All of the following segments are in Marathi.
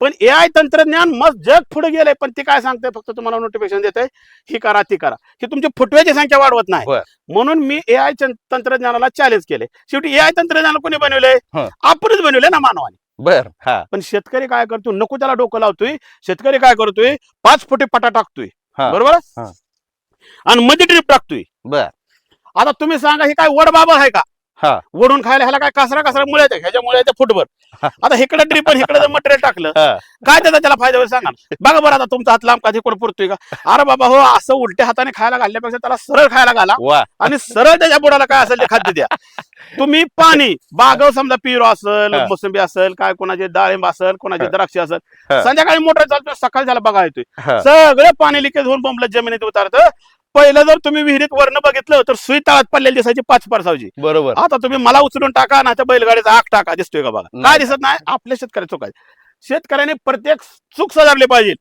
पण ए आय तंत्रज्ञान मग जग पुढे गेलंय पण ते काय सांगतंय? फक्त तुम्हाला नोटिफिकेशन देत ही करा ती करा. ही तुमची फुटव्याची संख्या वाढवत नाही. म्हणून मी ए आय तंत्रज्ञानाला चॅलेंज केले शेवटी ए आय तंत्रज्ञान कोणी बनवलंय? हं. आपणच बनवलंय ना मानवाने. बर पण शेतकरी काय करतो नको त्याला डोकं लावतोय. शेतकरी काय करतोय? पाच फुटे पटा टाकतोय. बरोबर. आणि मध्ये ड्रीप टाकतोय. बर. आता तुम्ही सांगा हे काय वड बाबा आहे का? हा. वडून खायला ह्याला काय कसरा कसरा मुळे येते ह्याच्यामुळे येते फुटभर. आता इकडे ड्रीप इकडे मटेरियल टाकलं. काय त्याचा त्याला फायदा होईल सांगा. बघा बरं आता तुमचा हात लांब कधी कोण पुरतोय का अरे बाबा हो असं उलट्या हाताने खायला घालण्यापेक्षा त्याला सरळ खायला घाला आणि सरळ त्याच्या बुडाला काय असेल ते खाद्य द्या तुम्ही पाणी बागाव समजा पिरो असेल. मोसंबी असेल काय कोणाचे डाळिंब असेल कोणाचे. द्राक्ष असेल. संध्याकाळी मोटर चालतोय सकाळी त्याला बघा येतोय. सगळं पाणी लिकेज होऊन पंपला जमिनीत उतारतं पहिलं जर तुम्ही विहिरीत वरनं बघितलं तर सुई तळात पडलेली दिसायची पाच परसावची. बरोबर. आता तुम्ही मला उचलून टाका ना तर बैलगाडीचा आग टाका दिसतोय का बघा. काय. दिसत नाही? आपल्या शेतकऱ्या चुक आहे. शेतकऱ्याने प्रत्येक चूक सुधारली पाहिजे.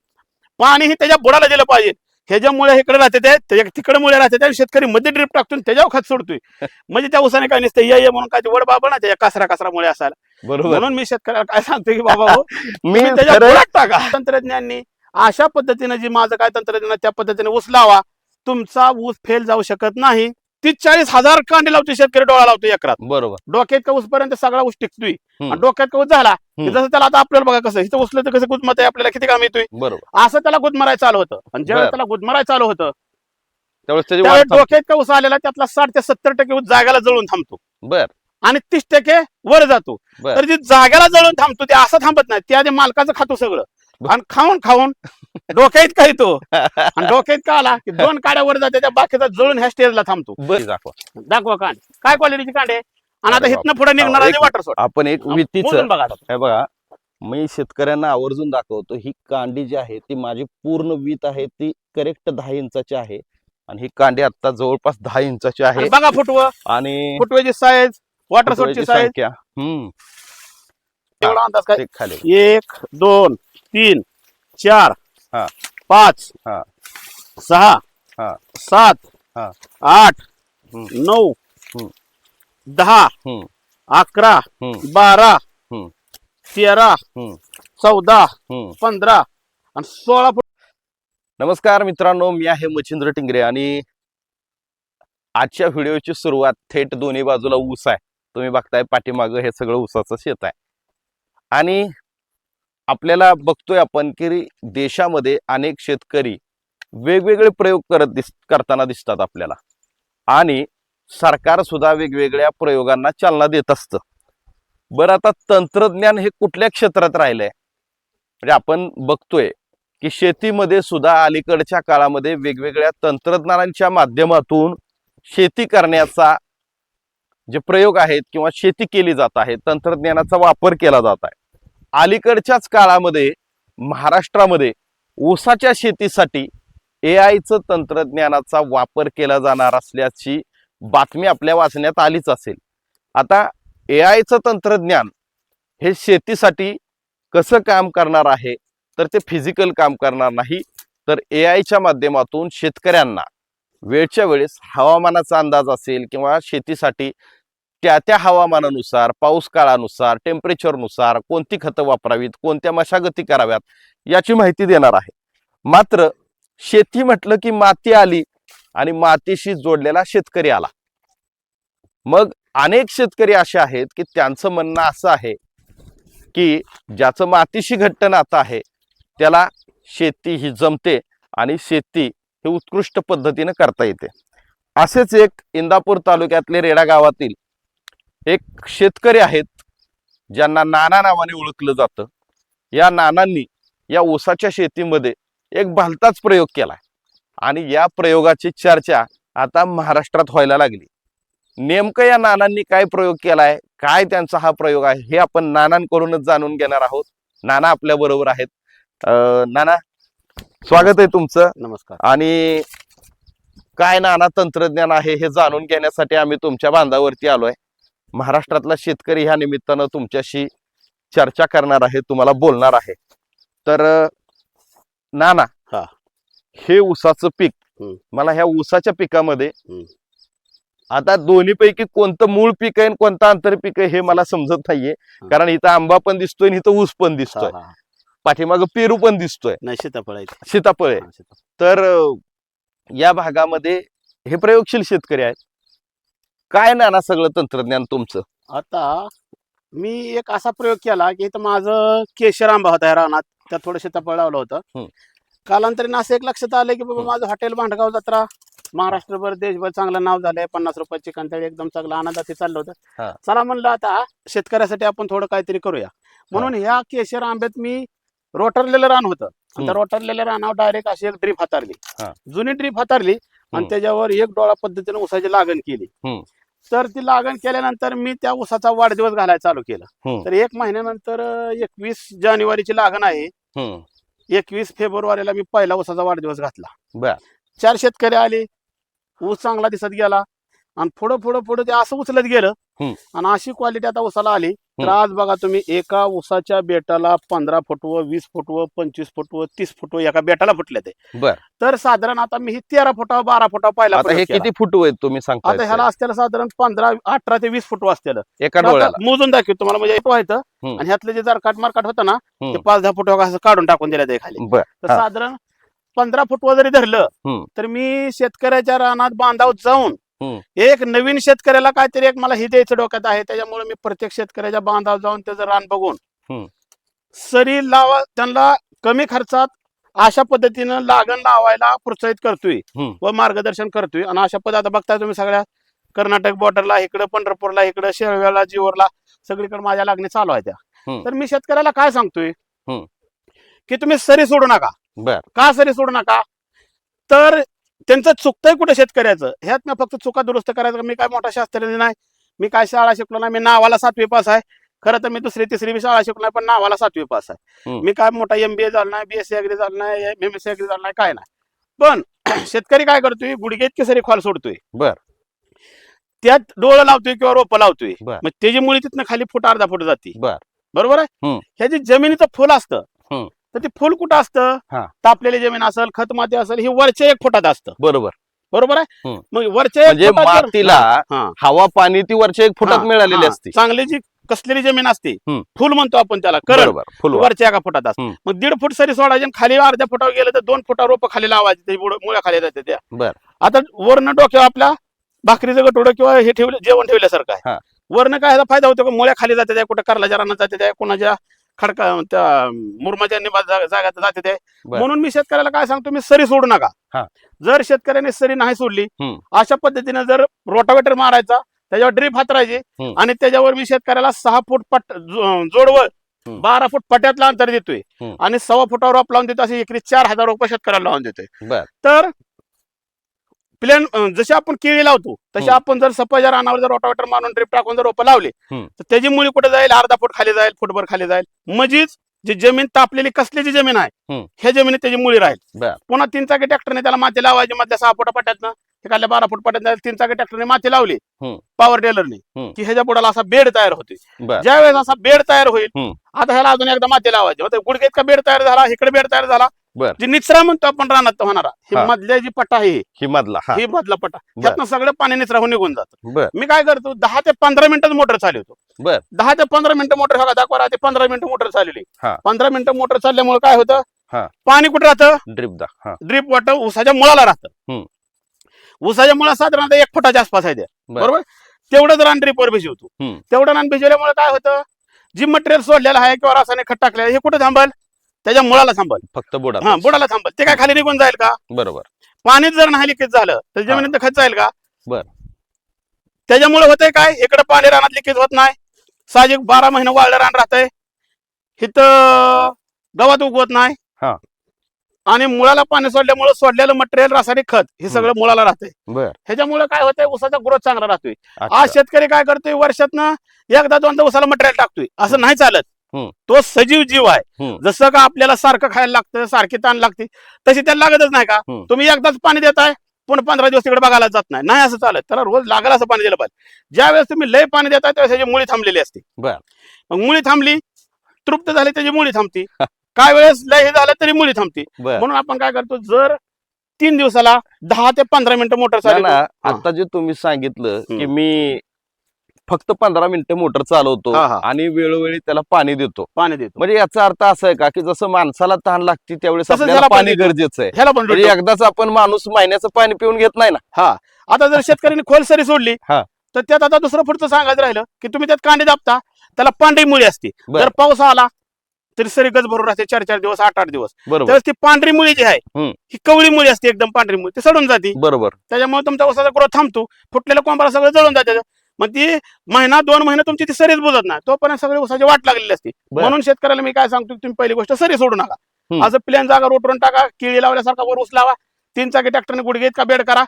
पाणी ही त्याच्या बुडाला दिलं पाहिजे. ह्याच्यामुळे इकडे राहते ते त्याच्या तिकडे मुळे राहते ते शेतकरी मध्ये ड्रिप टाकतून त्याच्यावर खत सोडतोय. म्हणजे त्या उसाने काय नसतं ये म्हणून काय वड बाबा ना त्याच्या कासरा कासरामुळे असायला. बरोबर. म्हणून मी शेतकऱ्याला काय सांगतोय की बाबा हो मी त्याच्या टाका. तंत्रज्ञाननी अशा पद्धतीने जी माझं काय तंत्रज्ञान त्या पद्धतीने ऊस लावा. तुमचा ऊस फेल जाऊ शकत नाही. तीस चाळीस हजार कांडे लावतो शेतकरी डोळा लावतो एकरात. बरोबर. डोक्यात का पर्यंत सगळा ऊस टिकतोय. आणि डोक्यात का ऊस झाला. जसं त्याला आता आपल्याला बघा कसं इथं उचलं तर कसं गुदमत आहे आपल्याला किती काम येतोय? बरोबर. असं त्याला गुदमराय चालू होतं. आणि ज्यावेळेस. त्याला गुदमराय चालू होतं त्यावेळेस डोक्यात का ऊस आलेला त्यातला साठ ते सत्तर टक्के ऊस जागाला जळून थांबतो. बर. आणि तीस टक्के वर जातो. तर जे जाग्याला जळून थांबतो ते असं थांबत नाही ते आधी मालकाचं खातो सगळं. आणि खाऊन खाऊन डोक्यात का येतो आणि डोक्यात का आला? की दोन काड्या वर जाते त्या बाकीचा जळून ह्या स्टेजला थांबतो. बर दाखवा. दाखवा कांड. काय क्वालिटीची कांडे आणि आता इथनं पुढे निघणार एक- वॉटर सोड आपण एक वितीचं बघा. हे बघा मी शेतकऱ्यांना आवर्जून दाखवतो ही कांडी जी आहे ती माझी पूर्ण वीत आहे ती करेक्ट दहा इंचाची आहे. आणि ही कांडी आता जवळपास दहा इंचाची आहे. बघा फुटवं. आणि फुटवेची साईज वॉटर सोडची फुटव्याची साईज हम्म. एवढा अंदाज काय ते खाली एक दोन तीन चार हा. पाच हा. सहा हा. सात हा. आठ हम्म. नऊ हम्म. दहा हम्म. अकरा हम्म. बारा हम्म. तेरा हम्म. चौदा हम्म. पंधरा आणि सोळा फुट नमस्कार मित्रांनो मी आहे मच्छिंद्र टिंगरे आणि आजच्या व्हिडिओची सुरुवात थेट दोन्ही बाजूला ऊस आहे तुम्ही बघताय पाठीमागं हे सगळं ऊसाचं शेत आहे आणि आपल्याला बघतोय आपण की देशामध्ये अनेक शेतकरी वेगवेगळे प्रयोग करत दिस करताना दिसतात आपल्याला. आणि सरकार सुद्धा वेगवेगळ्या प्रयोगांना चालना देत असतं. बरं आता तंत्रज्ञान हे कुठल्या क्षेत्रात राहिलंय? म्हणजे आपण बघतोय की शेतीमध्ये सुद्धा अलीकडच्या काळामध्ये वेगवेगळ्या तंत्रज्ञानांच्या माध्यमातून शेती करण्याचा जे प्रयोग आहेत किंवा शेती केली जात आहे तंत्रज्ञानाचा वापर केला जात आहे. अलीकडच्याच काळामध्ये महाराष्ट्रामध्ये ऊसाच्या शेतीसाठी ए आयचं तंत्रज्ञानाचा वापर केला जाणार असल्याची बातमी आपल्या वाचण्यात आलीच असेल. आता ए आयचं तंत्रज्ञान हे शेतीसाठी कसं काम करणार आहे तर ते फिजिकल काम करणार नाही तर ए आयच्या माध्यमातून शेतकऱ्यांना वेळच्या वेळेस हवामानाचा अंदाज असेल किंवा शेतीसाठी त्या त्या हवामानानुसार पाऊस काळानुसार टेम्परेचरनुसार कोणती खतं वापरावीत कोणत्या मशागती कराव्यात याची माहिती देणार आहे. मात्र शेती म्हटलं की माती आली आणि मातीशी जोडलेला शेतकरी आला. मग अनेक शेतकरी असे आहेत की त्यांचं म्हणणं असं आहे की ज्याचं मातीशी घट्ट नातं आहे त्याला शेती ही जमते आणि शेती हे उत्कृष्ट पद्धतीने करता येते. असेच एक इंदापूर तालुक्यातले रेडा गावातील एक शेतकरी आहेत ज्यांना नाना नावाने ओळखलं जातं. या नानांनी या ऊसाच्या शेतीमध्ये एक भलताच प्रयोग केला आणि या प्रयोगाची चर्चा आता महाराष्ट्रात व्हायला लागली. नेमकं या नानांनी काय प्रयोग केलाय काय त्यांचा हा प्रयोग आहे हे आपण नानांकडूनच जाणून घेणार आहोत. नाना आपल्या बरोबर आहेत. अं, नाना स्वागत आहे तुमचं नमस्कार आणि काय नाना तंत्रज्ञान आहे हे जाणून घेण्यासाठी आम्ही तुमच्या बांधावरती आलोय महाराष्ट्रातला शेतकरी ह्या निमित्तानं तुमच्याशी चर्चा करणार आहे तुम्हाला बोलणार आहे तर नाना हा. हे ऊसाचं पीक हम्म. मला ह्या ऊसाच्या पिकामध्ये हम्म. आता दोन्हीपैकी कोणतं मूळ पीक आहे आणि कोणतं आंतर पीक आहे हे मला समजत नाहीये कारण इथं आंबा पण दिसतोय आणि इथं ऊस पण दिसतोय हा, हा. पाठीमाग पेरू पण दिसतोय. नाही सीताफळ आहे. सीताफळ आहे. हा, सीताफळ. तर अं, या भागामध्ये हे प्रयोगशील शेतकरी आहेत. काय नाना सगळं तंत्रज्ञान तुमचं? आता मी एक असा प्रयोग केला की इथं माझं केशर आंबा होता या रानात. त्यात थोडं सीताफळ लावलं होतं. कालांतरीने असं एक लक्षात आलं की बाबा. माझं हॉटेल भांडगाव जत्रा. महाराष्ट्रभर देशभर चांगलं नाव झालंय. पन्नास रुपयाची कंटाळी एकदम चांगलं आनंदात चाललं हा. होतं चला म्हणलं आता शेतकऱ्यासाठी आपण थोडं काहीतरी करूया. म्हणून ह्या केशर आंब्यात मी रोटरलेलं रान होतं आणि. त्या रोटरलेल्या रानावर डायरेक्ट अशी एक ड्रीप हातारली हा. जुनी ड्रीप हातारली आणि हम्म. त्याच्यावर एक डोळा पद्धतीने ऊसाची लागण केली हम्म. तर ती लागण केल्यानंतर मी त्या ऊसाचा वाढदिवस घालायला चालू केलं हम्म. तर एक महिन्यानंतर एकवीस जानेवारीची लागण आहे हम्म. एकवीस फेब्रुवारीला मी पहिला ऊसाचा वाढदिवस घातला बर. चार शेतकरी आले ऊस चांगला दिसत गेला आणि पुढं पुढं पुढं ते असं उचलत गेलं. आणि अशी क्वालिटी आता ऊसाला आली तर. आज बघा तुम्ही एका ऊसाच्या बेटाला पंधरा फुटवं वीस फुटवं पंचवीस फुटवं तीस फुटवं एका बेटाला फुटले ते बर. तर साधारण आता मी तेरा फुटावर बारा फुटावर पहिला हे. किती फुट तुम्ही सांगता आता ह्याला असतेला साधारण पंधरा अठरा ते वीस फुटवं असतेलं एका मोजून दाखवतो तुम्हाला म्हणजे एक व्हायचं. आणि ह्यातलं जे जर काट मारकाट होतं ना ते. पाच दहा फुट असं काढून टाकून दिलं ते खाली तर. साधारण पंधरा फुटवर जरी धरलं. तर मी शेतकऱ्याच्या रानात बांधाव जाऊन. एक नवीन शेतकऱ्याला काहीतरी एक मला हे द्यायचं डोक्यात आहे त्याच्यामुळे मी प्रत्येक शेतकऱ्याच्या बांधाव जाऊन त्याचं रान बघून. सरी लावा त्यांना कमी खर्चात अशा पद्धतीनं लागण लावायला प्रोत्साहित करतोय. व मार्गदर्शन करतोय आणि अशा पद्धत बघताय तुम्ही सगळ्या कर्नाटक बॉर्डरला इकडं पंढरपूरला इकडं शेळव्याला जीवरला सगळीकडे माझ्या लागणी चालू आहे त्या. तर मी शेतकऱ्याला काय सांगतोय. की तुम्ही सरी सोडू नका का सरी सोडू नका तर त्यांचं चुकतंय कुठं शेतकऱ्याचं? ह्यात मी फक्त चुका दुरुस्त करायचं. मी काय मोठा शास्त्रज्ञ नाही. मी काय शाळा शिकलो नाही. मी नावाला सातवी पास आहे. खरं तर मी दुसरी तिसरी बी शाळा शिकलो नाही पण नावाला सातवी पास आहे. मी काय मोठा एमबीए झाला नाही बीएससी अग्री झाला नाही एम एस अग्री झाला नाही काय नाही. पण शेतकरी काय करतोय? गुडघे इतके सरी खोल सोडतोय. बर. त्यात डोळं लावतोय किंवा रोपं लावतोय. मग त्याची मुळी तिथनं खाली फूट अर्धा फूट जाते. बर. बरोबर आहे. ह्याची जमिनीचं फुल असतं. तर ते फुल कुठं असतं हा. तापलेली जमीन असेल खत माती असेल हे वरच्या एक फुटात असतं बरोबर बरोबर आहे हम्म. मग वरच्या एक म्हणजे फुटात जर- मातीला हा. हवा पाणी ती वरच्या एक फुटात हा, मिळालेली हा. असते चांगली जी कसलेली जमीन असते हम्म. फुल म्हणतो आपण त्याला बरोबर फुलवा वरच्या एका फुटात असते हम्म. मग दीड फूट सरी सोडायची आणि खाली अर्ध्या फुटावर गेलं तर दोन फुटा रोप खाली लावायचे ते बुड- मुळ्या खाली जाते त्या बर. आता वरनं डोक्यावर आपल्या भाकरीचं गटोडं किंवा हे ठेवलं जेवण ठेवल्यासारखं हा. आहे वरनं काय ह्याचा फायदा होतो का मुळ्या खाली जाते त्या कुठं करलाच्या रानात जाते त्या कोणाच्या खडका त्या मुरमाच्या निवास जा- जागात जाते ते बर. म्हणून मी शेतकऱ्याला काय सांगतो मी सरी सोडू नका. जर शेतकऱ्याने सरी नाही सोडली हम्म. अशा पद्धतीने जर रोटावेटर मारायचा त्याच्यावर ड्रीप हातरायची हम्म. आणि त्याच्यावर मी शेतकऱ्याला सहा फूट पट जो- हम्म. बारा फूट पट्यातलं अंतर देतोय हम्म. आणि सव्वा फुटावर रोप लावून देतो असे एकरी चार हजार रुपये शेतकऱ्याला लावून देतोय बर तर प्लेन जशी आपण केळी लावतो तशी हम्म. आपण जर सफाई रानावर जर रोटावेटर मारून ड्रिप टाकून जर रोपं लावली. तर त्याची मुळी कुठे जाईल अर्धा फूट खाली जाईल फुटभर खाली जाईल म्हणजेच जी जमीन तापलेली कसल्याची जमीन आहे. ह्या जमिनीत त्याची मुळी राहील. पुन्हा तीन चाकी ट्रॅक्टरने त्याला माती लावायची मधल्या सहा फुटा पट्यातनं एखाद्या बारा फूट पट्यात तीन चाकी ट्रॅक्टरने माती लावली. पॉवर टेलरने. की ह्याच्या बुडाला असा बेड तयार होते बर ज्या वेळेस असा बेड तयार होईल. आता ह्याला अजून एकदा माती लावायची होते गुडघे इतका बेड तयार झाला इकडे बेड तयार झाला बर. जी निचरा म्हणतो आपण रानात होणारा ही हा. मधल्या जी पट्टा आहे ही मधला हा ही मधला पट्टा बर. त्यातनं सगळं पाणी निचरा होऊन निघून जातं बर मी काय करतो दहा ते पंधरा मिनिटात मोटर चालवतो बर. दहा ते पंधरा मिनिटं मोटर बघा दाखवा ते पंधरा मिनिटं मोटर चालवली हा. पंधरा मिनिटं मोटर चालल्यामुळे काय होतं हा. पाणी कुठं राहतं ड्रिप दा हा ड्रीप वॉटर ऊसाच्या मुळाला राहतं हम्म. ऊसाच्या मुळा साधारणतः एक फुटाच्या आसपास आहे त्या बर. बरोबर तेवढंच रान ड्रीपवर भिजवतो हम्म. तेवढं रान भिजवल्यामुळे काय होतं जी मटेरियल सोडलेलं आहे किंवा रासायनिक खत टाकलेलं आहे, हे कुठं थांबल त्याच्या मुळाला थांबल. फक्त बुडा हा बुडाला थांबल. ते काय खाली निघून जाईल का? बरोबर. पाणीच जर नाही लिकेज झालं तर जमिनीत खत जाईल का? बर. त्याच्यामुळे होतंय काय? इकडे पाणी रानात लिकेज होत नाही. साहजिक बारा महिने वाळलं रान राहतंय. इथं गवत उगवत नाही. हा. आणि मुळाला पाणी सोडल्यामुळे सोडलेलं मटेरियल रासायनिक खत हे सगळं मुळाला राहतंय. बर. ह्याच्यामुळे काय होतंय? ऊसाचा ग्रोथ चांगला राहतोय. अच्छा. आज शेतकरी काय करतोय? वर्षातनं एकदा दोनदा ऊसाला मटेरियल टाकतोय. असं नाही चालत. तो सजीव जीव आहे. जसं का आपल्याला सारखं खायला लागतं सारखी ताण लागते तशी त्याला लागतच नाही का. तुम्ही एकदाच पाणी देताय पुन्हा पंधरा दिवस तिकडे बघायला जात नाही. नाही असं चालत. त्याला रोज लागेल असं पाणी दिलं पाहिजे. ज्या वेळेस तुम्ही लय पाणी देताय त्यावेळेस त्याची मुळी थांबलेली असते. मग मुळी थांबली तृप्त झाली त्याची मुळी थांबती. काय वेळेस लय हे झालं तरी मुळी थांबती. म्हणून आपण काय करतो जर तीन दिवसाला दहा ते पंधरा मिनिटं मोटर आता जे तुम्ही सांगितलं की. मी फक्त पंधरा मिनिटं मोटर चालवतो हा, हा. आणि वेळोवेळी त्याला पाणी देतो. पाणी देतो. म्हणजे याचा अर्थ असा आहे का की जसं माणसाला तहान लागते त्यावेळेस तसंच आपल्याला त्याला पाणी पाणी देतो. गरजेचं आहे. ह्याला पण म्हणजे. एकदाच आपण माणूस महिन्याचं पाणी पिऊन घेत नाही ना. हा. आता जर शेतकऱ्यांनी खोल सरी सोडली हा. तर त्यात आता दुसरं पुढचं सांगायचं राहिलं की तुम्ही त्यात कांडे दाबता त्याला पांढरी मुळी असते. बर. जर पाऊस आला तरी सरी गज भरून राहते चार चार दिवस आठ आठ दिवस. बरोबर. ती पांढरी मुळी जी आहे हम्म. ही कवळी मुळी असते एकदम पांढरी मुळी. ती सडून जाते. बरोबर. त्याच्यामुळे तुमचा उसाचा ग्रोथ थांबतो. फुटलेलं कोंबारा सगळं जळून जाते. मग ती महिना दोन महिने तुमची ती सरीच बुजत नाही. तोपर्यंत सगळी उसाची वाट लागलेली असते. बर. म्हणून शेतकऱ्याला मी काय सांगतो की तुम्ही पहिली गोष्ट सरी सोडू नका. असं प्लेन जागा रोटरून टाका किळी लावल्यासारखा वर ऊस लावा. तीन चाकी ट्रॅक्टरने गुडघे का बेड करा.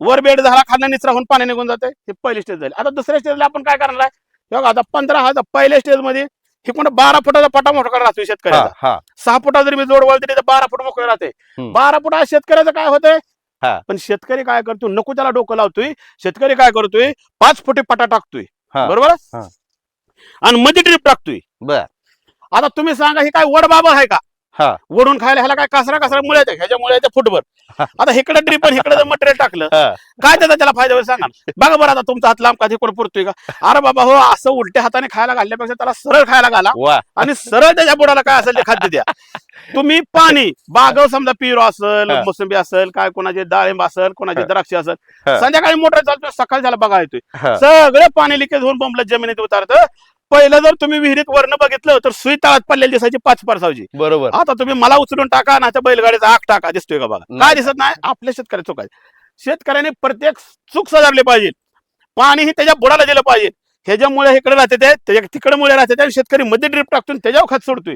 वर बेड झाला खाल्ला निचरा होऊन पाणी निघून जाते हे पहिली स्टेज झाली. आता दुसऱ्या स्टेजला आपण काय करणार आहे? हे बघा आता पंधरा हजार पहिल्या स्टेजमध्ये हे कोण बारा फुटाचा पटा मोठा राहतो हा शेतकऱ्याचा. हा सहा फुटा जरी मी जोड वळते तर बारा फूट मोकळे राहते हम्म. बारा फुटा शेतकऱ्याचं काय होतंय? हा. पण शेतकरी काय करतो नको त्याला डोकं लावतोय. शेतकरी काय करतोय? पाच फुटे पटा टाकतोय. हा. बरोबर? हा. आणि मध्ये ड्रीप टाकतोय. बर. आता तुम्ही सांगा हे काय वड बाबा आहे का? हा. वडून खायला ह्याला काय कासरा कासरा मुळे येते? ह्याच्यामुळे येते फुटभर. आता इकडे ड्रीप पण इकडे जर मटेरियल टाकलं हा. काय त्याचा त्याला फायदा होईल सांगा? ना. बघा बरं आता तुमचा हात लांब का कोण पुरतोय का? अरे बाबा हो असं उलट्या हाताने खायला घालण्यापेक्षा त्याला सरळ खायला घाला. वा. आणि सरळ त्याच्या बुडाला काय असेल ते खाद्य द्या. तुम्ही पाणी बागव समजा पिरो असेल हा. मोसंबी असेल काय कोणाचे डाळिंब असेल कोणाचे हा. द्राक्ष असेल हा. संध्याकाळी मोटर चालतोय सकाळी त्याला बघा येतोय हा. सगळे पाणी लिकेज होऊन पंपला जमिनीत उतारतं पहिलं जर तुम्ही विहिरीत वर्ण बघितलं तर सुई तळात पडलेली दिसायची पाच परसावची बरोबर आता तुम्ही मला उचलून टाका ना त्या बैलगाडीचा आग टाका दिसतोय का बघा नाही. काय दिसत नाही आपल्या शेतकरी चूक आहे शेतकऱ्याने प्रत्येक चूक सुधारली पाहिजे पाणी ही त्याच्या बुडाला दिलं पाहिजे ह्याच्यामुळे इकडे राहते ते त्याच्या तिकडे मुळे राहते ते शेतकरी मध्ये ड्रिप टाकतून त्याच्यावर खत सोडतोय.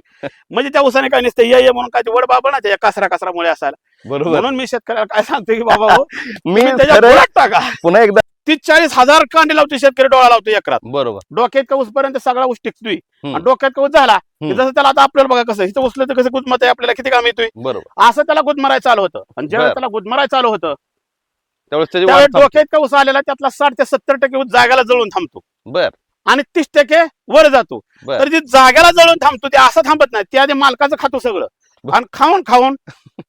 म्हणजे त्या उसाने काय नसतं ये म्हणून काय वड बाबा ना त्याच्या कासरा कासरा मुळे असायला. बरोबर. म्हणून मी शेतकऱ्याला काय सांगतो की बाबा हो, मी त्याच्या टाका. पुन्हा एकदा तीस चाळीस हजार कांडे लावतो शेतकरी डोळा लावतो एकरात. बरोबर. डोक्यात का पर्यंत सगळा ऊस टिकतोय. आणि डोक्यात का ऊस झाला. जसं त्याला आता आपल्याला बघा कसं इथं उचलं तर कसं गुदमत आहे आपल्याला किती काम येतोय? बरोबर. असं त्याला गुदमराय चालू होतं. आणि ज्यावेळेस. त्याला गुदमराय चालू होतं त्यावेळेस. डोक्यात का ऊस आलेला त्यातला साठ ते सत्तर टक्के ऊस जागाला जळून थांबतो. बर. आणि तीस टक्के वर जातो. बर. तर जे जागेला जळून थांबतो ते असं थांबत नाही. ते आधी मालकाचं खातो सगळं. आणि खाऊन खाऊन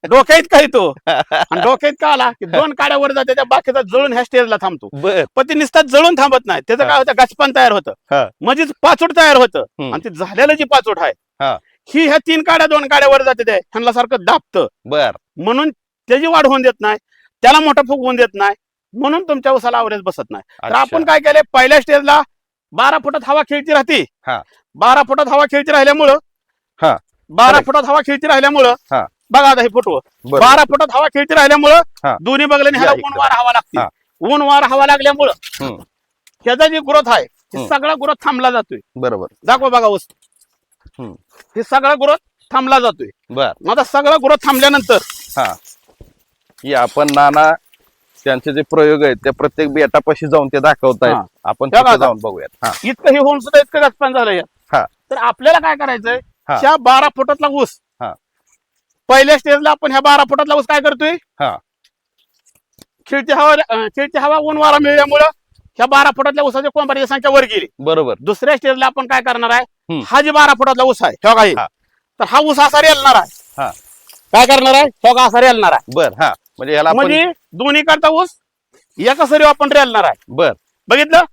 डोक्यात का येतो आणि डोक्यात का आला की दोन काड्या वर जाते त्या बाकीचा जळून ह्या स्टेजला थांबतो. बर. पण ते निसतात जळून थांबत नाही. त्याचं. काय होतं? गचपान तयार होतं. हा. म्हणजे पाचोट तयार होतं. हम्म. आणि ते झालेलं जी पाचोट आहे हा. ही ह्या तीन काड्या दोन काड्या वर जाते ते ह्यांना सारखं दाबतं. बर. म्हणून त्याची वाढ होऊन देत नाही. त्याला मोठा फूग होऊन देत नाही. म्हणून तुमच्या उसाला आवरेज बसत नाही तर. आपण काय केलंय पहिल्या स्टेजला बारा फुटात हवा खेळती राहते हा. बारा फुटात हवा खेळती राहिल्यामुळं हा. बारा. फुटात हवा खेळती राहिल्यामुळं हा. बघा आता हे फोटो. बारा फुटात हवा खेळती राहिल्यामुळं. दोन्ही बगल्याने ह्याला ऊन. वार हवा लागते. ऊन वार हवा लागल्यामुळं. ह्याचा जी ग्रोथ आहे हम्म. सगळा ग्रोथ थांबला जातोय बरोबर दाखवा बघा वस्तू. हे सगळा ग्रोथ थांबला जातोय बर मग आता सगळा ग्रोथ थांबल्यानंतर हा आपण नाना त्यांचे जे प्रयोग आहेत त्या प्रत्येक बेटापाशी जाऊन ते दाखवत आहेत हा. आपण तिथे जाऊन बघूयात. हा. इतकं हे होऊन सुद्धा इतकं गचपान झालंय हा. तर आपल्याला काय करायचंय? हा. ह्या बारा फुटातला ऊस. हा. पहिल्या स्टेजला आपण ह्या बारा फुटातला ऊस काय करतोय? हा. खिळती हवा अं, हवा ऊन वारा मिळाल्यामुळं ह्या बारा फुटातल्या ऊसाच्या कोंबारीची संख्या वर गेली. बरोबर. दुसऱ्या स्टेजला आपण काय करणार आहे? हम्म. हा जी बारा फुटातला ऊस आहे काही हा. तर हा ऊस असा रेलणार आहे. हा. काय करणार आहे? ह्यो का असा रेलणार आहे? बर हा. म्हणजे याला आपण म्हणजे दोन्ही करता ऊस एका सरी आपण रेलणार आहे. बर. बघितलं?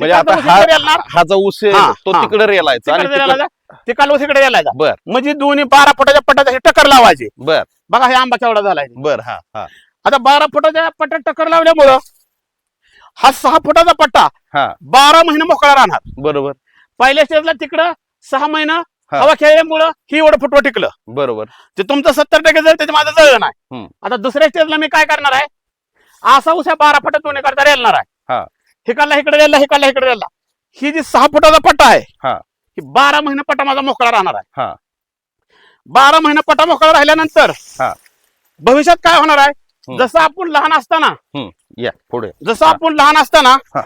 म्हणजे आता हा रेलणार. हा जो ऊस आहे हा, तो हा. तिकडे रेलायचा आणि तिकडे तिकडे- रेलायचा. तिकडला ऊस इकडे रेलायचा. बर. म्हणजे दोन्ही बारा फुटाच्या पट्ट्यात अशी टक्कर लावायची. बर. बघा हे आंबा केवढा झालाय बर हा हा. आता बारा फुटाच्या पट्ट्यात टक्कर लावल्यामुळं हा सहा फुटाचा पट्टा हा. बारा महिने मोकळा राहणार. बरोबर. पहिल्या स्टेजला तिकडं सहा महिना हा. हवा खेळल्यामुळं ही एवढं फुटवं टिकलं बरोबर ते तुमचं सत्तर टक्के जर त्याच्या माझं जळलं नाही हम्म. आता दुसऱ्या स्टेजला मी काय करणार आहे असा उसा बारा फुटात दोन्ही करता रेलणार आहे हा. हिकडला इकडे रेलला हिकडला इकडे रेलला ही जी सहा फुटाचा पट्टा आहे हा. ही बारा महिने पट्टा माझा मोकळा राहणार आहे हा बारा महिने पट्टा मोकळा राहिल्यानंतर हा. भविष्यात काय होणार आहे हम्म. जसं आपण लहान असताना हम्म या पुढे जसं आपण लहान असताना हा.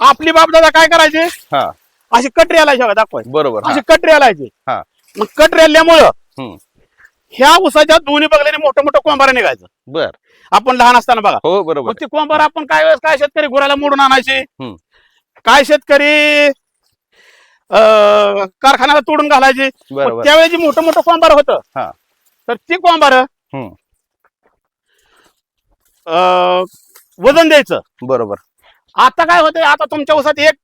आपली बाप दादा काय करायचे हा अशी कटरी आलायची बघा दाखवाय बरोबर अशी कटरी आलायची. हा. मग कटरी आल्यामुळं हम्म. ह्या उसाच्या दोन्ही बगल्याने मोठं मोठं कोंबारा निघायचं. बर. आपण लहान असताना बघा. हो बरोबर. मग ते कोंबारा आपण काय वेळेस काय शेतकरी गुराला मोडून आणायचे? हम्म. काय शेतकरी अं, कारखान्याला तोडून घालायचे? मग बरोबर. त्यावेळी जे मोठं मोठं कोंबार होतं हा. तर ती कोंबार हम्म. वजन द्यायचं. बरोबर. आता काय होतंय आता तुमच्या उसात एक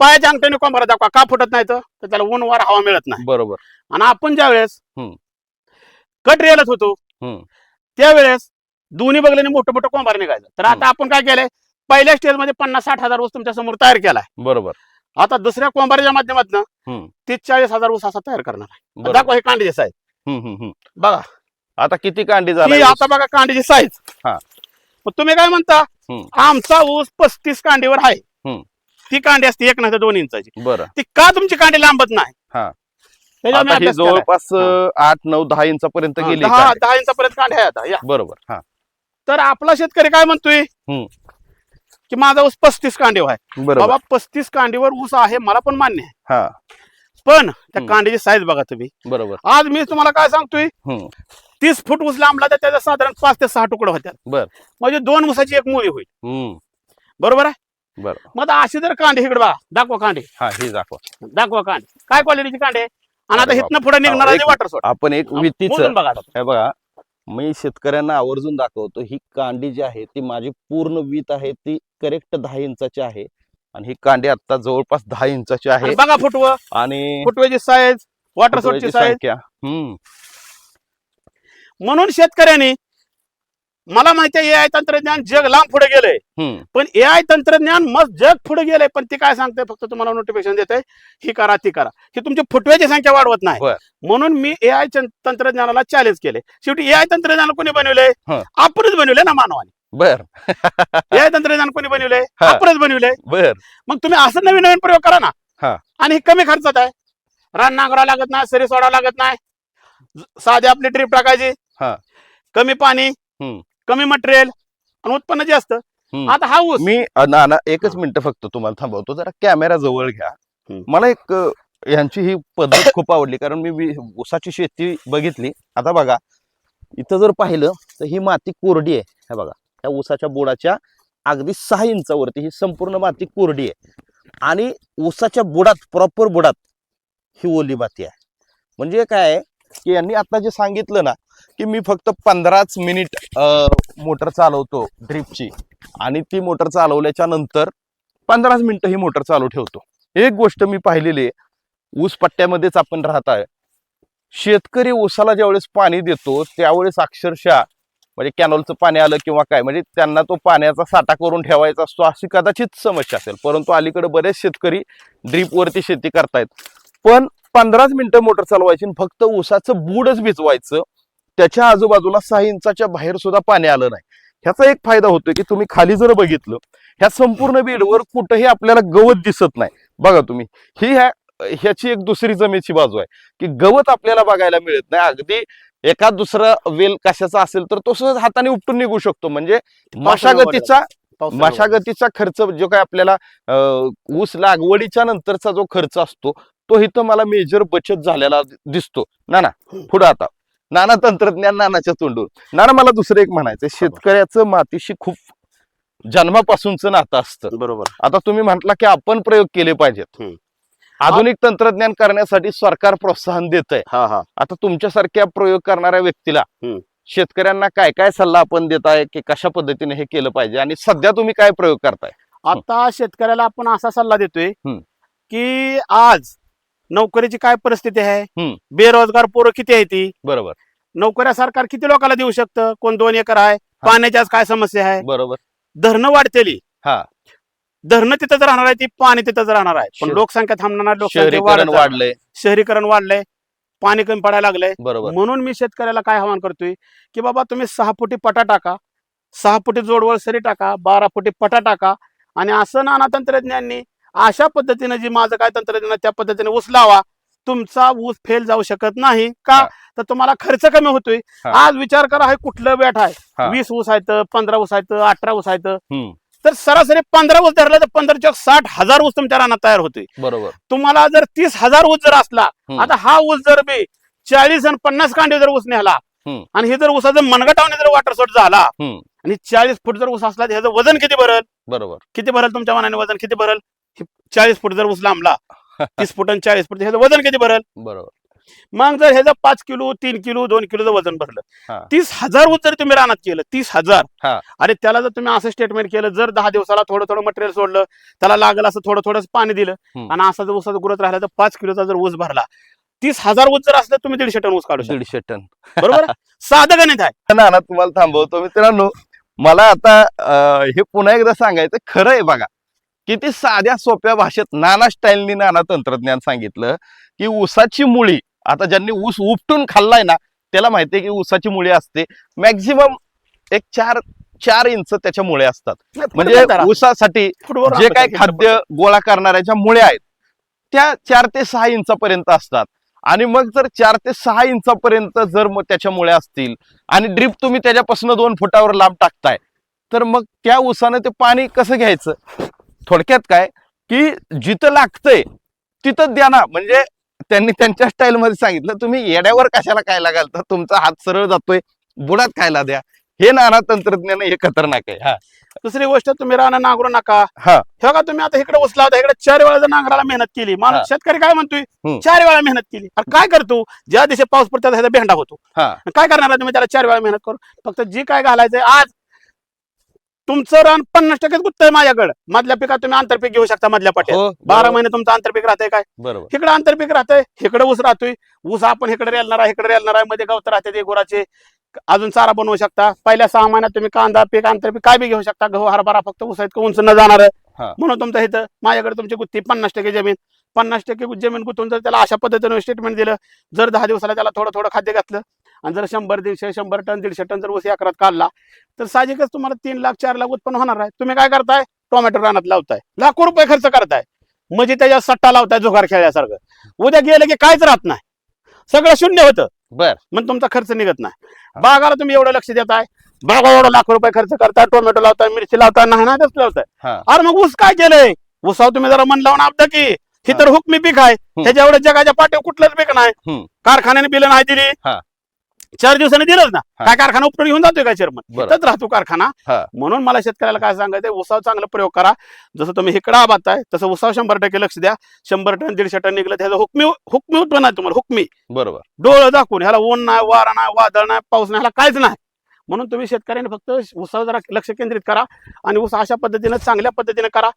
पायाच्या अंगठ्याने कोंबारा दाखवा का फुटत नाही तर तर त्याला ऊन वार हवा मिळत नाही बरोबर आणि आपण ज्या वेळेस हम्म. कट रेलत होतो हम्म. त्यावेळेस दोन्ही बगल्याने मोठं मोठं कोंबार निघायचं तर हम्म. आता आपण काय केलंय पहिल्या स्टेजमध्ये पन्नास साठ हजार ऊस तुमच्यासमोर तयार केलाय बरोबर आता दुसऱ्या कोंबारीच्या माध्यमातून. तीस चाळीस हजार ऊस असा तयार करणार आहे बरोबर. दाखवा हे कांडीची साईज हम्म, हम्म, हम्म. बघा आता किती कांडी ही झाला आता बघा कांडीची साईज हा. मग तुम्ही काय म्हणता हम्म. आमचा ऊस पस्तीस कांडीवर आहे. ती कांडी असते एक नाही तर दोन इंचाची बरं ती का तुमची कांडी लांबत नाही हा. त्याच्यावर मी आता ही अभ्यास केलाय. जवळपास अं, आठ नऊ दहा इंचापर्यंत हा, गेली दहा कांडी. दहा इंचापर्यंत कांडी आहे आता या बरोबर हा तर आपला शेतकरी काय म्हणतोय हम्म. की माझा ऊस पस्तीस कांडीवर आहे बरोबर बाबा पस्तीस कांडीवर ऊस आहे मला पण मान्य आहे हा पण त्या हम्म. कांडीची साईज बघा तुम्ही बरोबर आज मी तुम्हाला काय सांगतोय हम्म. तीस फूट ऊस लांबला तर त्याचा साधारण पाच ते सहा तुकडे होत्या बर. म्हणजे दोन ऊसाची एक मुळी होईल हम्म. बरोबर आहे बरोबर मग आता अशी जर कांडी इकडे बघा दाखवा कांडी. हा हे दाखवा. दाखवा कांडी. काय क्वालिटीची कांडी आणि आता अरे पुढे निघणार एक- आहे वॉटर सोड आपण एक वितीच मोजून बघा आता. हे बघा मी शेतकऱ्यांना आवर्जून दाखवतो ही कांडी जी आहे ती माझी पूर्ण वीत आहे ती करेक्ट दहा इंचाची आहे. आणि ही कांडी आता जवळपास दहा इंचाची आहे. बघा फुटवं. आणि फुटवेची साईज वॉटर सोडची फुटव्याची साईज संख्या. हम्म. म्हणून शेतकऱ्यांनी मला माहिती आहे एआय तंत्रज्ञान जग लांब पुढे गेलंय. हम्म. पण एआय तंत्रज्ञान मग जग पुढे गेलंय पण ते काय सांगते फक्त तुम्हाला नोटिफिकेशन देते ही करा ती करा. ही तुमची फुटव्याची संख्या वाढवत नाही. म्हणून मी एआय तंत्रज्ञानाला चॅलेंज केले शेवटी एआय तंत्रज्ञान कोणी बनवलंय? हं. आपणच बनवलंय ना मानवाने. बर. एआय तंत्रज्ञान कोणी बनवलंय? हा. आपणच बनवलंय. बर. मग तुम्ही असं नवीन नवीन प्रयोग करा ना. आणि हे कमी खर्चात आहे. रान नांगरावं लागत नाही सरी सोडावं लागत नाही. साधी आपली ट्रिप टाकायची. कमी पाणी. कमी मटेरियल आणि उत्पन्न जास्त. हम्म. आता हा ऊस मी अ, नाना एकच मिनिट फक्त तुम्हाला थांबवतो. जरा कॅमेरा जवळ घ्या. हम्म. मला एक अ, यांची ही पद्धत खूप आवडली. कारण मी वि- ऊसाची शेती बघितली. आता बघा इथं जर पाहिलं तर ही माती कोरडी आहे. हे बघा त्या ऊसाच्या बुडाच्या अगदी सहा इंचावरती ही संपूर्ण माती कोरडी आहे. आणि ऊसाच्या बुडात प्रॉपर बुडात ही ओली माती आहे. म्हणजे काय आहे? की यांनी आता जे सांगितलं ना की मी फक्त पंधराच मिनिट मोटर चालवतो ड्रिपची. आणि ती मोटर चालवल्याच्या नंतर पंधराच मिनिटं ही मोटर चालू ठेवतो. एक गोष्ट मी पाहिलेली आहे ऊस पट्ट्यामध्येच आपण राहत आहे. शेतकरी ऊसाला ज्यावेळेस पाणी देतो त्यावेळेस अक्षरशः म्हणजे कॅनॉलचं पाणी आलं किंवा काय म्हणजे त्यांना तो पाण्याचा साठा करून ठेवायचा असतो अशी कदाचित समस्या असेल. परंतु अलीकडे बरेच शेतकरी ड्रीपवरती शेती करतायत. पण पंधराच मिनिटं मोटर चालवायची आणि फक्त ऊसाचं बूडच भिजवायचं. त्याच्या आजूबाजूला सहा इंचाच्या बाहेर सुद्धा पाणी आलं नाही. ह्याचा एक फायदा होतोय की तुम्ही खाली जर बघितलं ह्या संपूर्ण बेडवर कुठंही आपल्याला गवत दिसत नाही. बघा तुम्ही ही ह्या ह्याची एक दुसरी जमेची बाजू आहे की गवत आपल्याला बघायला मिळत नाही. अगदी एका दुसरा वेल कशाचा असेल तर तो सहज हाताने उपटून निघू शकतो. म्हणजे मशागतीचा. मशागतीचा खर्च जो काय आपल्याला ऊस लागवडीच्या नंतरचा जो खर्च असतो तो इथं मला मेजर बचत झालेला दिसतो. नाना पुढं आता. नाना तंत्रज्ञान नानाच्या तोंडून. नाना मला दुसरं एक म्हणायचं शेतकऱ्याचं मातीशी खूप जन्मापासूनचं नातं असतं. बरोबर. आता तुम्ही म्हटला की आपण प्रयोग केले पाहिजेत. आधुनिक तंत्रज्ञान करण्यासाठी सरकार प्रोत्साहन देत आहे हा हा. आता तुमच्यासारख्या प्रयोग करणाऱ्या व्यक्तीला. शेतकऱ्यांना काय काय सल्ला आपण देताय? की कशा पद्धतीने हे केलं पाहिजे? आणि सध्या तुम्ही काय प्रयोग करताय? आता शेतकऱ्याला आपण असा सल्ला देतोय. की आज नोकरीची काय परिस्थिती आहे? हम्म. बेरोजगार पोरं किती आहे ती? बरोबर. नोकऱ्या सरकार किती लोकांना देऊ शकतं? कोण दोन एकर आहे? पाण्याची आज काय समस्या आहे? बरोबर. धरणं वाढतेली. हा. धरणं तिथंच राहणार आहे ती पाणी तिथंच राहणार आहे. पण लोकसंख्या थांबणार नाही, लोकसंख्या शहरीकरण वाढत जाणार. वाढलंय. शहरीकरण वाढलंय. पाणी कमी पडायला लागलंय. बरोबर. म्हणून मी शेतकऱ्याला काय आवाहन करतोय की बाबा तुम्ही सहा फुटी पटा टाका. सहा फुटी जोडवळ सरी टाका बारा फुटी पटा टाका. आणि असं नाना तंत्रज्ञांनी अशा पद्धतीने जी माझं काय तंत्रज्ञान त्या पद्धतीने ऊस लावा. तुमचा ऊस फेल जाऊ शकत नाही. का. तर तुम्हाला खर्च कमी होतोय. आज विचार करा हे कुठलं बेट. आहे? वीस ऊस आहेत पंधरा ऊस आहेत अठरा ऊस आहेत. तर सरासरी पंधरा ऊस धरला तर पंधरा साठ हजार ऊस तुमच्या रानात तयार होते बरोबर. तुम्हाला जर तीस हजार ऊस जर असला. आता हा ऊस जर बी चाळीस आणि पन्नास कांडे जर ऊस नेला हम्म. आणि हे जर ऊसाचं मनगटावणे जर वॉटर सोट झाला. आणि चाळीस फूट जर ऊस असला तर ह्याचं वजन किती भरल? बरोबर. किती भरल तुमच्या मनाने वजन? किती भरल? चाळीस फूट जर ऊस लांबला तीस फूट आणि चाळीस फूट ह्याचं वजन किती भरल बरोबर मग जर ह्याचं पाच किलो तीन किलो दोन किलोचं वजन. भरलं तीस हजार ऊस जर तुम्ही रानात केलं तीस हजार हा. आणि त्याला जर तुम्ही असं स्टेटमेंट केलं जर दहा दिवसाला थोडं थोडं मटेरियल सोडलं त्याला लागलं असं थोडं थोडं पाणी दिलं. आणि असा जर ऊसाचा ग्रोथ राहिला तर पाच किलोचा जर ऊस भरला तीस हजार ऊस जर असलं तुम्ही दीडशे टन ऊस काढू शकता दीडशे टन बरोबर? साधं गणित आहे तुम्हाला थांबवतो मित्रांनो मला आता हे पुन्हा एकदा सांगायचं खरं आहे बघा किती साध्या सोप्या भाषेत नाना स्टाईलनी नाना तंत्रज्ञान सांगितलं की ऊसाची मुळी आता ज्यांनी ऊस उपटून खाल्लाय ना त्याला माहितीये की ऊसाची मुळी असते. मॅक्झिमम एक चार चार इंच त्याच्या मुळे असतात. म्हणजे ऊसासाठी जे काही खाद्य गोळा करणाऱ्याच्या मुळे आहेत त्या चार ते सहा इंचापर्यंत असतात. आणि मग जर चार ते सहा इंचापर्यंत जर मग त्याच्या मुळे असतील आणि ड्रीप तुम्ही त्याच्यापासून दोन फुटावर लांब टाकताय तर मग त्या ऊसानं ते पाणी कसं घ्यायचं? थोडक्यात काय? की जिथं लागतंय तिथं द्या ना. म्हणजे त्यांनी त्यांच्या स्टाईल मध्ये सांगितलं तुम्ही येड्यावर कशाला काय लागाल तर तुमचा हात सरळ जातोय बुडात खायला द्या. हे नाना तंत्रज्ञान हे खतरनाक आहे. हा. दुसरी गोष्ट तुम्ही राहणं नांगरू नका. हा. हे का तुम्ही आता इकडे उचला होता? इकडे चार वेळा जर नांगराला मेहनत केली. माणूस शेतकरी काय म्हणतोय. चार वेळा मेहनत केली. अरे काय करतो? ज्या दिवशी पाऊस पडतो त्या दिवशी भेंडा होतो. हा. काय करणार तुम्ही? त्याला चार वेळा मेहनत करू. फक्त जी काय घालायचंय आज तुमचं रान पन्नास टक्केच गुत्त माझ्याकडे. मधल्या पिकात तुम्ही आंतरपीक घेऊ शकता मधल्या पाट्यात हो बारा बरोबर, महिने तुमचं आंतरपीक राहतंय काय? बरोबर. इकडे आंतरपीक राहतंय इकडे ऊस राहतोय. ऊस आपण इकडे रेलणार आहे इकडे रेलणार आहे. मध्ये गवत राहते ते गुराचे. अजून चारा बनवू शकता. पहिल्या सहा महिन्यात तुम्ही कांदा पीक आंतरपीक काय बी घेऊ शकता. गहू हरभरा फक्त ऊस इतकं उंच न जाणार हा. म्हणून तुमचं इथं माझ्याकडे तुमची गुत्ती पन्नास टक्के जमीन. पन्नास टक्के जमीन गुंतवून जर त्याला अशा पद्धतीने स्टेटमेंट दिलं जर दहा दिवसाला त्याला थोडं थोडं खाद्य घातलं आणि जर शंभर दीडशे शंभर टन दीडशे टन जर ऊस एकरात काढला तर साहजिकच तुम्हाला तीन लाख चार लाख उत्पन्न होणार आहे. तुम्ही काय करताय? टोमॅटो रानात लावताय. लाखो रुपये खर्च करताय. म्हणजे त्याच्या सट्टा लावताय जुगार खेळल्यासारखं. उद्या गेलं की काहीच राहत नाही. सगळं शून्य होतं. बर. मग तुमचा खर्च निघत नाही. बागाला तुम्ही एवढं लक्ष देताय. बागा एवढं लाख रुपये खर्च करताय टोमॅटो लावताय मिरची लावताय नाही ना लावताय. हा. अरे मग ऊस काय केलंय? ऊसावर तुम्ही जरा मन लावून आपदा की. ही तर हुकमी पीक आहे. त्याच्या एवढं जगाच्या पाठीवर कुठलंच पीक नाही. कारखान्याने बिलं नाही दिली. चार दिवसांनी दिलंच ना. हा. काय कारखाना उपटून घेऊन जातोय काय चेअरमन. इथंच राहतो कारखाना. हा. म्हणून मला शेतकऱ्याला काय सांगायचं उसावर चांगला प्रयोग करा. जसं तुम्ही इकडं आबाताय तसं उसावर शंभर टक्के लक्ष द्या. शंभर टन दीडशे टन निघलं त्याचं हुकमी हुकमी उत्पन्न आहे तुम्हाला हुकमी. बरोबर. डोळं दाखवून ह्याला ऊन नाही वारा नाही वादळ नाही पाऊस नाही ह्याला काहीच नाही. म्हणून तुम्ही शेतकऱ्यांनी फक्त उसावर जरा लक्ष केंद्रित करा आणि ऊस अशा पद्धतीने चांगल्या पद्धतीने करा.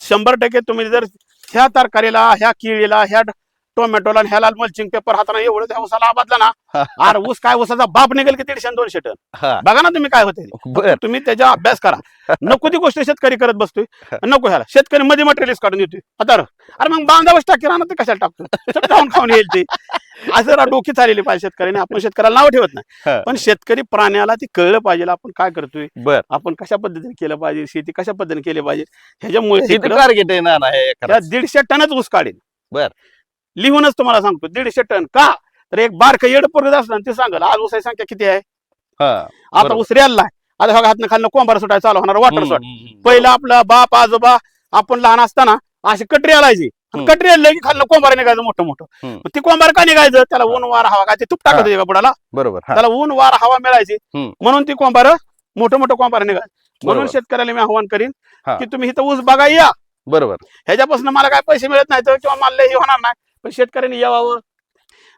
शंभर टक्के तुम्ही जर ह्या तरकारीला ह्या केळीला ह्या टोमॅटोला आणि ह्याला मल्चिंग पेपर हाताने एवढं त्या उसाला आबादला ना अरे ऊस काय ऊसाचा बाप निघेल की दीडशे आणि दोनशे टन? हा. बघा ना तुम्ही काय होते. बर. तुम्ही त्याचा अभ्यास करा. नको ती गोष्ट शेतकरी करत बसतोय. नको ह्याला. शेतकरी मध्ये मटेरियल काढून देतोय आता अरे अरे मग बांधावच टाकी राहणार ते कशाला टाकतो? सगळं खाऊन खाऊन येईल ते. असं जरा डोकी चाललेली पाहिजे शेतकऱ्याने. आपण शेतकऱ्याला नाव ठेवत नाही. पण शेतकरी प्राण्याला ती कळलं पाहिजे. आपण काय करतोय? बर. आपण कशा पद्धतीने केलं पाहिजे? शेती कशा पद्धतीने केली पाहिजे? ह्याच्यामुळे किती इकडं टार्गेट आहे नाना हे त्या एकराचं? दीडशे टनच ऊस काढेल. बर. लिहूनच तुम्हाला सांगतो दीडशे टन. का? तर एक बारक येड पोरग असलं ते सांगल आज ऊसाची संख्या किती आहे? हा आता आहे आता बघा हातनं खालनं कोंबार सुटायला चालू होणार वॉटर शॉट. पहिला आपला बाप आजोबा आपण लहान असताना अशी कटरी आलायची. कटरी आली की खालनं कोंबार निघायचं मोठं मोठं ती कोंबार का निघायचं? त्याला ऊन वार हवा काय ते तुप टाकत हा. होते का बुडाला? बरोबर हा. त्याला ऊन वार हवा मिळायची. म्हणून ती कोंबार मोठं मोठं कोंबार निघायचं म्हणून. शेतकऱ्याला मी आव्हान करीन हा. की तुम्ही इथं ऊस बघा या. बरोबर. ह्याच्यापासून मला काय पैसे मिळत नाही किंवा मला हे होणार नाही. पण शेतकऱ्यांनी यावं.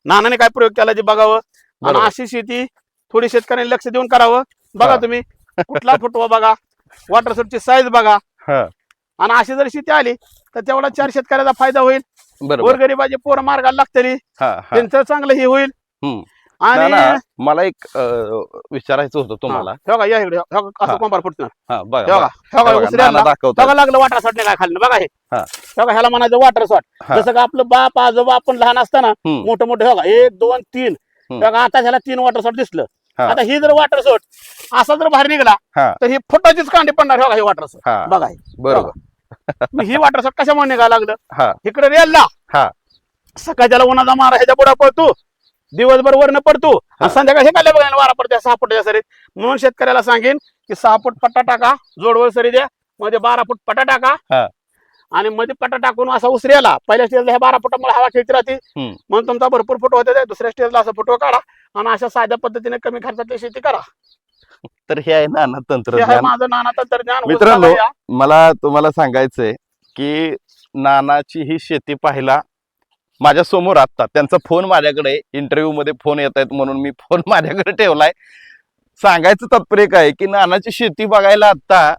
नानाने काय प्रयोग केला ते बघावं. आणि बरोबर. अशी शेती थोडी शेतकऱ्यांनी लक्ष देऊन करावं. बघा हा. तुम्ही कुठला फुटवा बघा वॉटर ची साईज बघा. हा. आणि अशी जर शेती आली तर तेवढा चार शेतकऱ्याचा फायदा होईल. बरोबर. गोरगरीबाचे पोर मार्गाला लागतली. हा हा. त्यांचं चांगलं हे होईल. हम्म. आणि नाना, मला एक अं, विचारायचं होतं तुम्हाला. हा, या इकडे असं हा. कोंबार फुटणार हा बघा बघा. बघा लागलं वॉटर शॉट काय खाल्लं. बघा हे. बघा ह्याला म्हणायचं वॉटर हा. जसं का आपलं बाप आजोबा आपण लहान असताना हम्म. मोठं मोठं बघा एक दोन तीन. हम्म. बघा आता ह्याला तीन वॉटर शॉट दिसलं. हा. आता ही जर वॉटर शॉट असा जर बाहेर निघाला हा. तर ही फुटाचीच कांडी पडणार. हे बघा हे वॉटर हा. बघा हे. बरोबर. मग ही वॉटर शॉट कशामुळे निघायला लागलं? हा. इकडे रेलला हा. सकाळी त्याला उन्हाचा मारा ह्याच्या पुढे पडतो दिवसभर वरनं पडतो. आणि संध्याकाळी हे काय बघायला वारा पडते सहा फुटाच्या सरीत. म्हणून शेतकऱ्याला सांगेन की सहा फूट पट्टा टाका जोडवर सरी द्या मध्ये बारा फूट पट्टा टाका. हा. आणि मध्ये पट्टा टाकून असा उसरेला पहिल्या स्टेजला ह्या बारा फुटामुळे हवा खेळती राहते. म्हणून तुमचा भरपूर फुट होते दुसऱ्या स्टेजला असा फुटवा काढा आणि अशा साध्या पद्धतीने कमी खर्चातली शेती करा. तर हे आहे नाना तंत्रज्ञान. माझं नाना तंत्रज्ञान. मित्रांनो. मला तुम्हाला सांगायचंय की नानाची ही शेती पाहिला माझ्यासमोर आत्ता. त्यांचा फोन माझ्याकडे इंटरव्ह्यू मध्ये फोन येत आहेत म्हणून मी फोन माझ्याकडे ठेवलाय. सांगायचं तात्पर्य काय की नानाची शेती बघायला आत्ता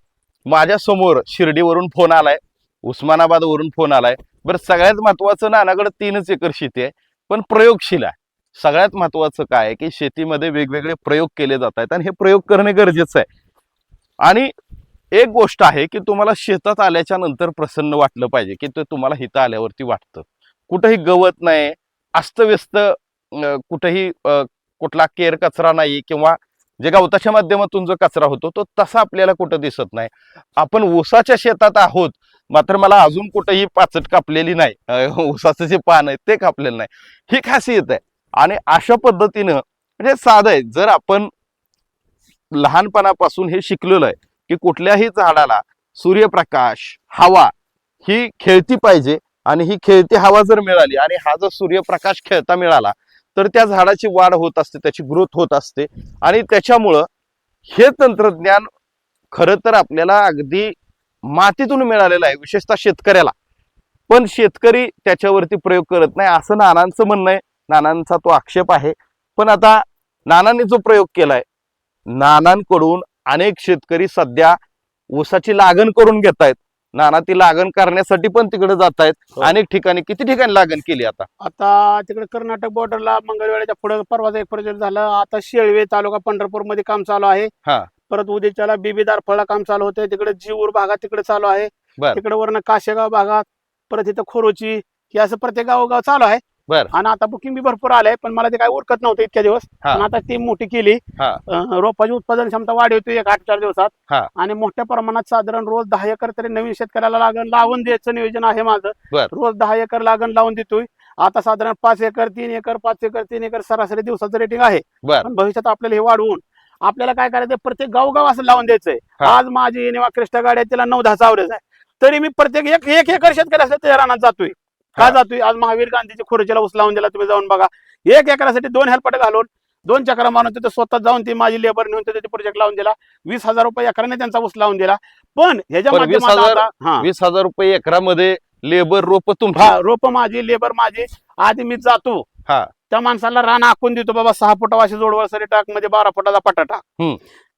माझ्यासमोर शिर्डीवरून फोन आलाय. उस्मानाबाद वरून फोन आलाय. बरं सगळ्यात महत्वाचं नानाकडे तीनच एकर शेती आहे. पण प्रयोगशील आहे. सगळ्यात महत्वाचं काय आहे की शेतीमध्ये वेगवेगळे प्रयोग केले जात आहेत आणि हे प्रयोग करणे गरजेचं आहे. आणि एक गोष्ट आहे की तुम्हाला शेतात आल्याच्यानंतर प्रसन्न वाटलं पाहिजे की ते तुम्हाला हिथं आल्यावरती वाटतं. कुठंही गवत नाही अस्तव्यस्त कुठंही कुठला केर कचरा नाही किंवा जे गवताच्या माध्यमातून जो कचरा होतो तो तसा आपल्याला कुठं दिसत नाही. आपण ऊसाच्या शेतात आहोत मात्र मला अजून कुठंही पाचट कापलेली नाही. ऊसाचं जे पान आहे ते कापलेलं नाही. ही खासियत आहे. आणि अशा पद्धतीनं म्हणजे साधं आहे. जर आपण लहानपणापासून हे शिकलेलो आहे की कुठल्याही झाडाला सूर्यप्रकाश हवा ही खेळती पाहिजे आणि ही खेळती हवा जर मिळाली आणि हा जर सूर्यप्रकाश खेळता मिळाला तर त्या झाडाची वाढ होत असते त्याची ग्रोथ होत असते. आणि त्याच्यामुळं हे तंत्रज्ञान खरं तर आपल्याला अगदी मातीतून मिळालेलं आहे विशेषतः शेतकऱ्याला. पण शेतकरी त्याच्यावरती प्रयोग करत नाही असं नानांचं म्हणणं आहे. नानांचा तो आक्षेप आहे. पण आता नानांनी जो प्रयोग केलाय नानांकडून अनेक शेतकरी सध्या ऊसाची लागण करून घेत आहेत नाना ती लागण करण्यासाठी पण तिकडे जात आहेत. अनेक ठिकाणी किती ठिकाणी लागण केली आता? आता तिकडे कर्नाटक बॉर्डरला मंगळवेळाच्या पुढे परवाचा एक प्रोजेक्ट झाला. आता शेळवे तालुका पंढरपूरमध्ये काम चालू आहे. परत उद्याच्याला बिबीदार फळा काम चालू होते तिकडे जीवर भागात तिकडे चालू आहे. तिकडे वरनं काशेगाव भागात परत इथं खोरोची हे असं प्रत्येक गावोगाव चालू आहे. बर. आणि आता बुकिंग बी भरपूर आलंय पण मला ते काय उरकत नव्हतं इतक्या दिवस हा. पण आता टीम मोठी केली हा. अं, रोपाची उत्पादन क्षमता वाढ होती एक आठ चार दिवसात हा. आणि मोठ्या प्रमाणात साधारण रोज दहा एकर तरी नवीन शेतकऱ्याला लागण लावून द्यायचं नियोजन आहे माझं बर. रोज दहा एकर लागण लावून देतोय आता साधारण पाच एकर तीन एकर पाच एकर तीन एकर सरासरी दिवसाचं रेटिंग आहे बर. पण भविष्यात आपल्याला हे वाढवून आपल्याला काय करायचं प्रत्येक गावगाव असं लावून द्यायचंय हा. आज माझी निवा क्रिस्टा गाडी आहे तिला नऊ दहा चावरेज आहे तरी मी प्रत्येक एक एक एकर शेतकरी असलं त्या रानात जातोय का. जातोय? आज महावीर गांधीची खुर्चीला ऊस लावून दिला तुम्ही जाऊन बघा. एक एकरासाठी दोन हेल्पट घालून दोन चक्र मारून तिथे स्वतः जाऊन ती माझी लेबर नेऊन तिथे प्रोजेक्ट लावून दिला. वीस हजार रुपये एकराने त्यांचा ऊस लावून दिला. पण ह्याच्या वीस हजार- रुपये एकरामध्ये लेबर रोप तुमची. हा रोप माझी लेबर माझी. आधी मी जातो. हा. त्या माणसाला रान आखून देतो बाबा सहा फुटा अशी जोडवर सरी टाकमध्ये बारा फुटाचा पटा टाक हम्म.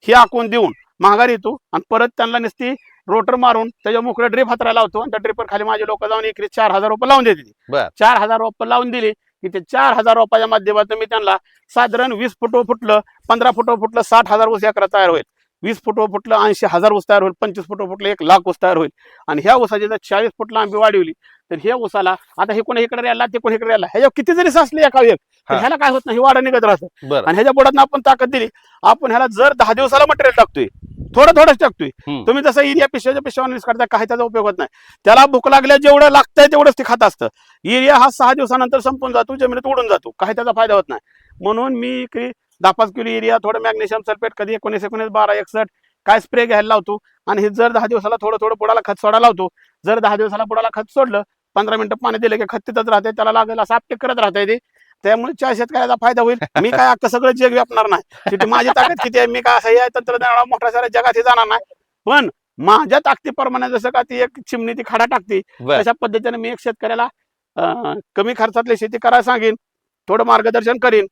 हे आखून देऊन महागारी येतो आणि परत त्यांना नुसती रोटर मारून त्याच्या मोकळं ड्रिप हातरायला लावतो आणि त्या ड्रिपर खाली माझे लोक जाऊन एकरी चार हजार रुपये लावून देते बर. चार हजार रुपये लावून दिली की ते चार हजार रुपयाच्या माध्यमातून मी त्यांना साधारण वीस फुट फुटलं पंधरा फुट फुटलं साठ हजार ऊस एकरा तयार होईल. वीस फुट फुटलं ऐंशी हजार ऊस तयार होईल पंचवीस फुट फुटलं एक लाख ऊस तयार होईल. आणि ह्या ऊसाची जर चाळीस फूट लांबी वाढवली तर ह्या ऊसाला आता हे कोण इकडे राहिला ते कोण इकडे राहिला ह्याच्यावर किती जरी साचले एका हा. ह्याला काय होत नाही वाढ निघत राहतं. आणि ह्याच्या बुडात आपण ताकद दिली आपण ह्याला जर दहा दिवसाला मटेरियल टाकतोय थोडं थोडंच टाकतोय. हम्म. तुम्ही जसं एरिया पिशव्याच्या पिशव्या काढता काही त्याचा उपयोग होत नाही. त्याला भूक लागल्या जेवढं लागतंय तेवढंच ते खात असतं. एरिया हा सहा दिवसानंतर संपून जातो जमिनीत उडून जातो. काही त्याचा फायदा होत नाही. म्हणून मी काही दहा पाच किलो एरिया थोडं मॅग्नेशियम सल्फेट कधी एकोणीस एकोणीस बारा एकसठ काय स्प्रे घ्यायला लावतो. आणि हे जर दहा दिवसाला थोडं थोडं बुडाला खत सोडायला लावतो. जर दहा दिवसाला बुडाला खत सोडलं पंधरा मिनिटं पाणी दिलं की खत तिथंच राहते त्याला लागेल असं आपटे करत राहते ते. त्यामुळे चार शेतकऱ्याचा फायदा होईल. मी काय अख्खं सगळं जग व्यापणार नाही. तिथे माझी ताकद किती आहे? मी काय असं या तंत्रज्ञानाला मोठ्या साऱ्या जगात हे जाणार नाही. पण माझ्या ताकदीप्रमाणे जसं का ती एक चिमणी ती खाडा टाकते तशा पद्धतीने मी एक शेतकऱ्याला कमी खर्चातली शेती करायला सांगेन थोडं मार्गदर्शन करीन.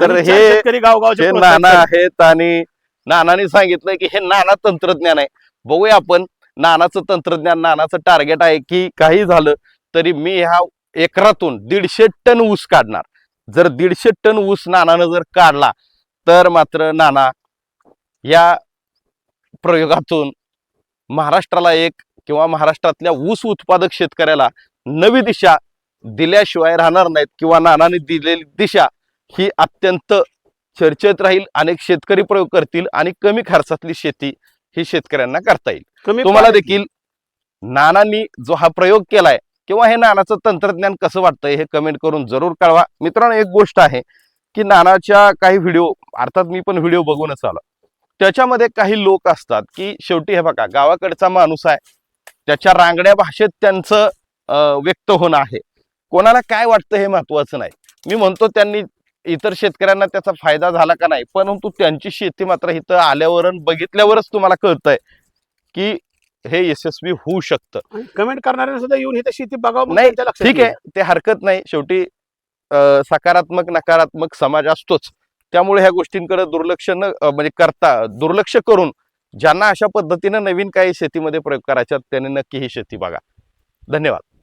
तर हे- शेतकरी गावगावचे नाना. आहेत. आणि नानाने सांगितलंय की हे नाना तंत्रज्ञान आहे. बघूया आपण नानाचं तंत्रज्ञान नानाचं टार्गेट आहे की काही झालं तरी मी ह्या एकरातून दीडशे टन ऊस काढणार. जर दीडशे टन ऊस नानानं जर काढला तर मात्र नाना या प्रयोगातून महाराष्ट्राला एक किंवा महाराष्ट्रातल्या ऊस उत्पादक शेतकऱ्याला नवी दिशा दिल्याशिवाय राहणार नाहीत किंवा नानाने दिलेली दिशा ही अत्यंत चर्चेत राहील अनेक शेतकरी प्रयोग करतील आणि कमी खर्चातली शेती ही शेतकऱ्यांना करता येईल. तुम्हाला देखील नानांनी जो हा प्रयोग केलाय किंवा हे नानाचं तंत्रज्ञान कसं वाटतंय हे कमेंट करून जरूर कळवा. मित्रांनो एक गोष्ट आहे की नानाच्या काही व्हिडिओ अर्थात मी पण व्हिडिओ बघूनच आलो. त्याच्यामध्ये काही लोक असतात की शेवटी हे बघा गावाकडचा माणूस आहे. त्याच्या रांगड्या भाषेत त्यांचं व्यक्त होणं आहे. कोणाला काय वाटतं हे महत्वाचं नाही. मी म्हणतो त्यांनी इतर शेतकऱ्यांना त्याचा फायदा झाला का नाही परंतु त्यांची शेती मात्र इथं आल्यावर बघितल्यावरच तुम्हाला कळतंय की हे यशस्वी होऊ शकतं. कमेंट करणाऱ्यांना सुद्धा येऊन इथे शेती बघावं नाही, ठीक. आहे. ते हरकत नाही. शेवटी अ, सकारात्मक नकारात्मक समाज असतोच. त्यामुळे ह्या गोष्टींकडे दुर्लक्ष न अ, म्हणजे करता दुर्लक्ष करून ज्यांना अशा पद्धतीनं नवीन काही शेतीमध्ये प्रयोग करायचा त्यांनी नक्की ही शेती बघा. धन्यवाद.